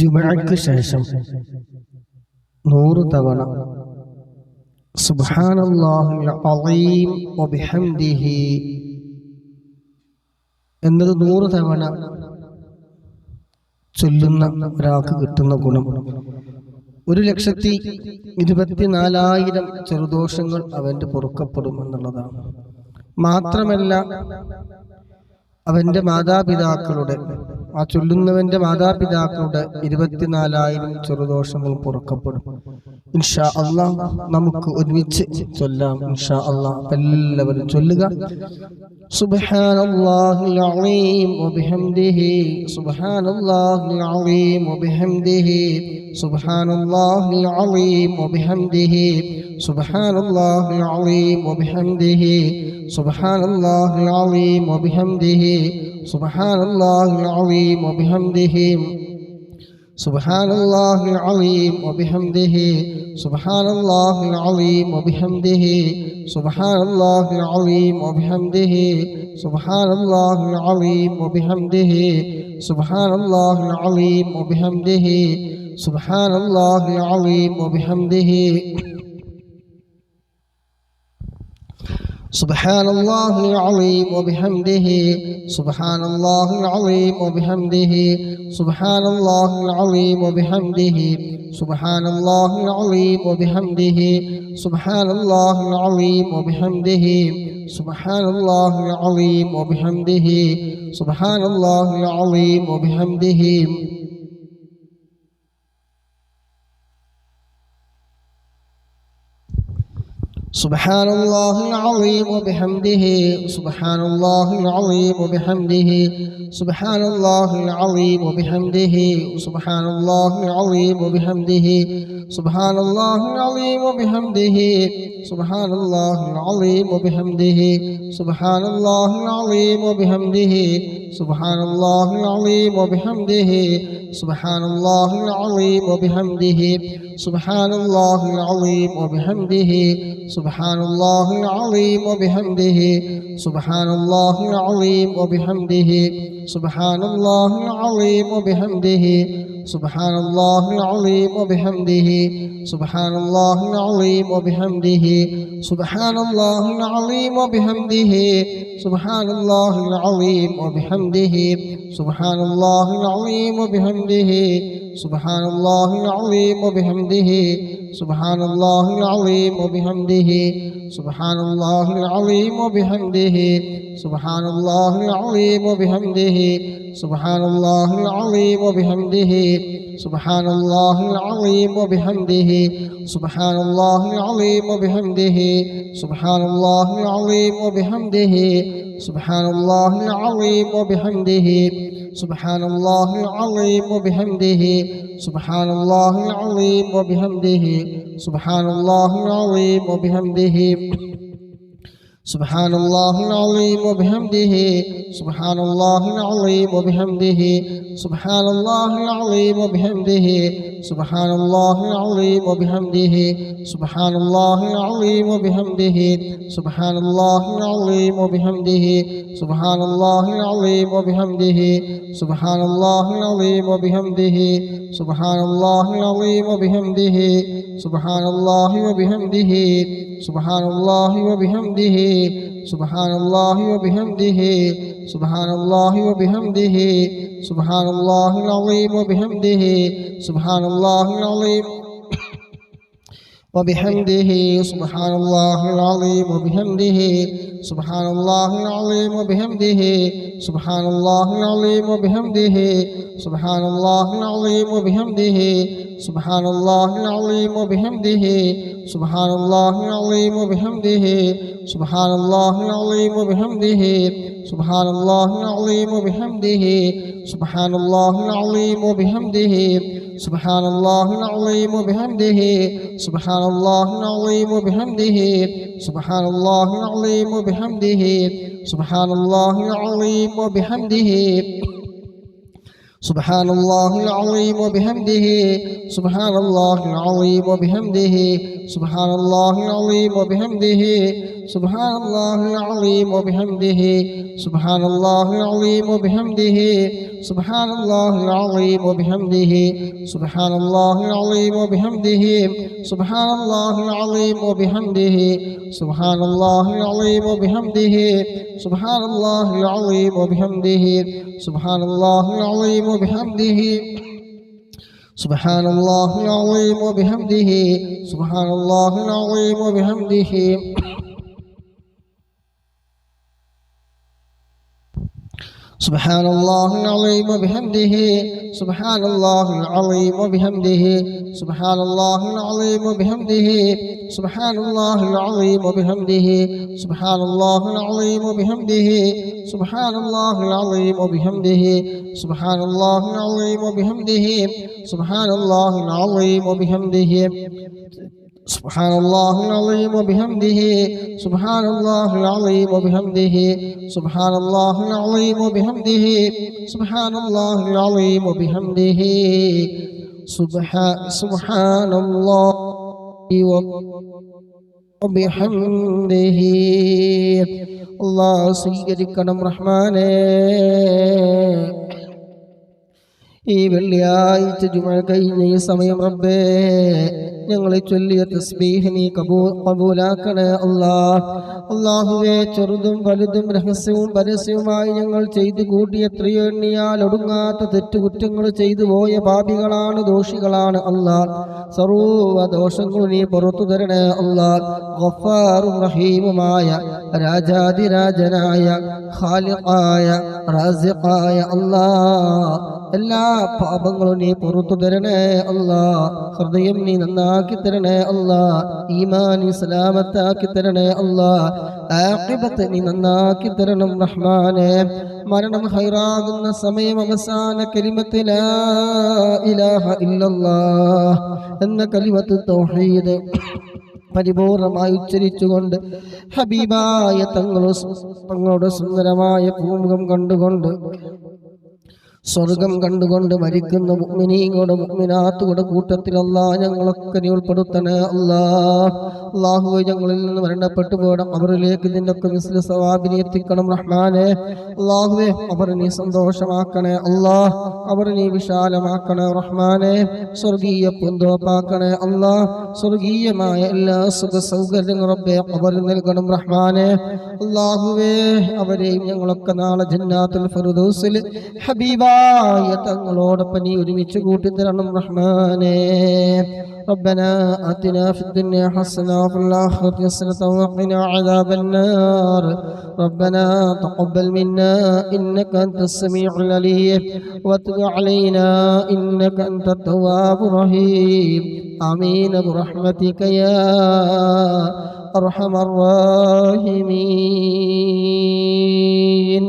ജുമഴയ്ക്ക് ശേഷം നൂറ് തവണ. വബിഹംദിഹി എന്നത് നൂറ് തവണ ചൊല്ലുന്ന ഒരാൾക്ക് കിട്ടുന്ന ഗുണം. ഒരു ലക്ഷത്തി ഇരുപത്തിനാലായിരം ചെറുദോഷങ്ങൾ അവന്റെ പൊറുക്കപ്പെടും എന്നുള്ളതാണ്. മാത്രമല്ല അവന്റെ മാതാപിതാക്കളുടെ ആ ചൊല്ലുന്നവന്റെ മാതാപിതാക്കളുടെ ഇരുപത്തിനാലായിരം ചെറുദോഷങ്ങൾ പുറക്കപ്പെടും. ഇൻഷാ അള്ളാ നമുക്ക് ഒരുമിച്ച് ചൊല്ലാം. ഇൻഷാ അള്ളാ എല്ലാവരും ചൊല്ലുക. سبحان الله العظيم وبحمده سبحان الله العظيم وبحمده سبحان الله العظيم وبحمده سبحان الله العظيم وبحمده سبحان الله العظيم وبحمده سبحان الله العظيم وبحمده سبحان الله العظيم وبحمده سبحان الله العظيم وبحمده. سبحان الله العظيم وبحمده. سبحان الله العظيم وبحمده. سبحان الله العظيم وبحمده. سبحان الله العظيم وبحمده. سبحان الله العظيم وبحمده سبحان الله العظيم وبحمده سبحان الله العظيم وبحمده سبحان الله العظيم وبحمده سبحان الله العظيم وبحمده سبحان الله العظيم وبحمده سبحان الله العظيم وبحمده. سبحان الله العظيم وبحمده سبحان الله العظيم وبحمده سبحان الله العظيم وبحمده سبحان الله العظيم وبحمده سبحان الله العظيم وبحمده سبحان الله العظيم وبحمده سبحان الله العظيم وبحمده سبحان الله العظيم وبحمده سبحان الله العظيم وبحمده سبحان الله العظيم وبحمده سبحان الله العظيم وبحمده سبحان الله العظيم وبحمده سبحان الله العظيم وبحمده سبحان الله العظيم وبحمده سبحان الله العظيم وبحمده سبحان الله العظيم وبحمده سبحان الله العظيم وبحمده سبحان الله العظيم وبحمده سبحان الله العظيم وبحمده. سبحان الله العظيم وبحمده. سبحان الله العظيم وبحمده. سبحان الله العظيم وبحمده. سبحان الله العظيم وبحمده. سبحان الله العظيم وبحمده. سبحان الله العظيم وبحمده. سبحان الله العظيم وبحمده. سبحان الله العظيم وبحمده. سبحان الله العظيم وبحمده سبحان الله العظيم وبحمده سبحان الله العظيم وبحمده. سبحان الله العظيم وبحمده سبحان الله العظيم وبحمده سبحان الله العظيم وبحمده سبحان الله العظيم وبحمده سبحان الله العظيم وبحمده سبحان الله العظيم وبحمده سبحان الله العظيم وبحمده سبحان الله العظيم وبحمده سبحان الله العظيم وبحمده سبحان الله وبحمده سبحان الله وبحمده سبحان الله وبحمده سبحان الله وبحمده سبحان الله العظيم وبحمده سبحان الله العظيم وبحمده سبحان الله العظيم وبحمده سبحان الله العظيم وبحمده سبحان الله العظيم وبحمده سبحان الله العظيم وبحمده سبحان الله العظيم وبحمده سبحان الله العظيم وبحمده سبحان الله العظيم وبحمده سبحان الله العظيم وبحمده سبحان الله العظيم وبحمده سبحان الله العظيم وبحمده. سبحان الله العظيم وبحمده. سبحان الله العظيم وبحمده. سبحان الله العظيم وبحمده. سبحان الله العظيم وبحمده. سبحان الله العظيم وبحمده. سبحان الله العظيم وبحمده. سبحان الله العظيم وبحمده سبحان الله العظيم وبحمده سبحان الله العظيم وبحمده سبحان الله العظيم وبحمده سبحان الله العظيم وبحمده سبحان الله العظيم وبحمده سبحان الله العظيم وبحمده سبحان الله العظيم وبحمده سبحان الله العظيم وبحمده سبحان الله العظيم وبحمده سبحان الله العظيم وبحمده سبحان الله العظيم وبحمده سبحان الله العظيم وبحمده سبحان الله العظيم وبحمده سبحان الله العظيم وبحمده سبحان الله العظيم وبحمده سبحان الله العظيم وبحمده سبحان الله العظيم وبحمده. سبحان الله العظيم وبحمده سبحان الله العظيم وبحمده سبحان الله العظيم وبحمده سبحان الله العظيم وبحمده سبحان سبحان الله وبحمده. الله سيدنا رحمانه ഈ വെള്ളിയാഴ്ച ജുമ കഴിഞ്ഞ ഈ സമയം റബ്ബേ ഞങ്ങളെ ചൊല്ലിയ തസ്ബീഹ് നീ കബൂ കബൂലാക്കണേ അല്ലാ. അള്ളാഹുവെ ചെറുതും വലുതും രഹസ്യവും പരസ്യവുമായി ഞങ്ങൾ ചെയ്തു കൂട്ടിയ എത്രയോ എണ്ണിയാൽ ഒടുങ്ങാത്ത തെറ്റുകുറ്റങ്ങൾ ചെയ്തു പോയ പാപികളാണ് ദോഷികളാണ് അല്ലാ. സർവ ദോഷങ്ങൾ നീ പുറത്തു തരണേ അല്ലാ. ഗഫാറും റഹീമുമായ രാജാതിരാജനായ ഖാലിഖായ റാസിഖായ അല്ലാ. എല്ലാ പാപങ്ങളും നീ പുറത്തു തരണേ അല്ലാ. ഹൃദയം നീ നന്നാക്കി തരണേ അല്ലാ. ഈമാനി സലാമത്താക്കി തരണേ അല്ലാ. ആഖിബത്ത് നീ നന്നാക്കി തരണം റഹ്മാനെ. മരണം ഹൈറാകുന്ന സമയം അവസാന കലിമത്ത് എന്ന കലിമത്ത് തൗഹീദ് പരിപൂർണമായി ഉച്ചരിച്ചുകൊണ്ട് ഹബീബായ തങ്ങളുടെ തങ്ങളുടെ സുന്ദരമായ പൂമുഖം കണ്ടുകൊണ്ട് സ്വർഗം കണ്ടുകൊണ്ട് മരിക്കുന്ന മുഗ്മിനീങ്ങളുടെ മുഗ്മിനാത്തുകൂടെ കൂട്ടത്തിൽ അല്ലാ ഞങ്ങളൊക്കെ നീ ഉൾപ്പെടുത്തണേ അല്ലാ. അള്ളാഹു ഞങ്ങളിൽ നിന്ന് മരണപ്പെട്ടു പോകണം അവരിലേക്ക് നിന്നൊക്കെ മിസ്ല സവാബിനെ എത്തിക്കണം റഹ്മാനെ. അള്ളാഹുവെ അവർ നീ സന്തോഷമാക്കണേ അല്ലാ. അവർ നീ വിശാലമാക്കണേ റഹ്മാനെ. സ്വർഗീയ പൂന്തോപ്പാക്കണേ അല്ലാ. സ്വർഗീയമായ എല്ലാ സുഖ സൗകര്യങ്ങളും റബ്ബെ അവർ നൽകണം റഹ്മാനെ. അള്ളാഹുവേ അവരെയും ഞങ്ങളൊക്കെ നാളെ ജന്നാത്തുൽ ഫിർദൗസിൽ ഹബീബായ തങ്ങളോടൊപ്പം നീ ഒരുമിച്ച് കൂട്ടിത്തരണം റഹ്മാനെ ربنا آتنا في الدنيا حسنة وفي الآخرة حسنة وقنا عذاب النار ربنا تقبل منا إنك أنت السميع العليم وتب علينا إنك أنت التواب الرحيم آمين برحمتك يا أرحم الراحمين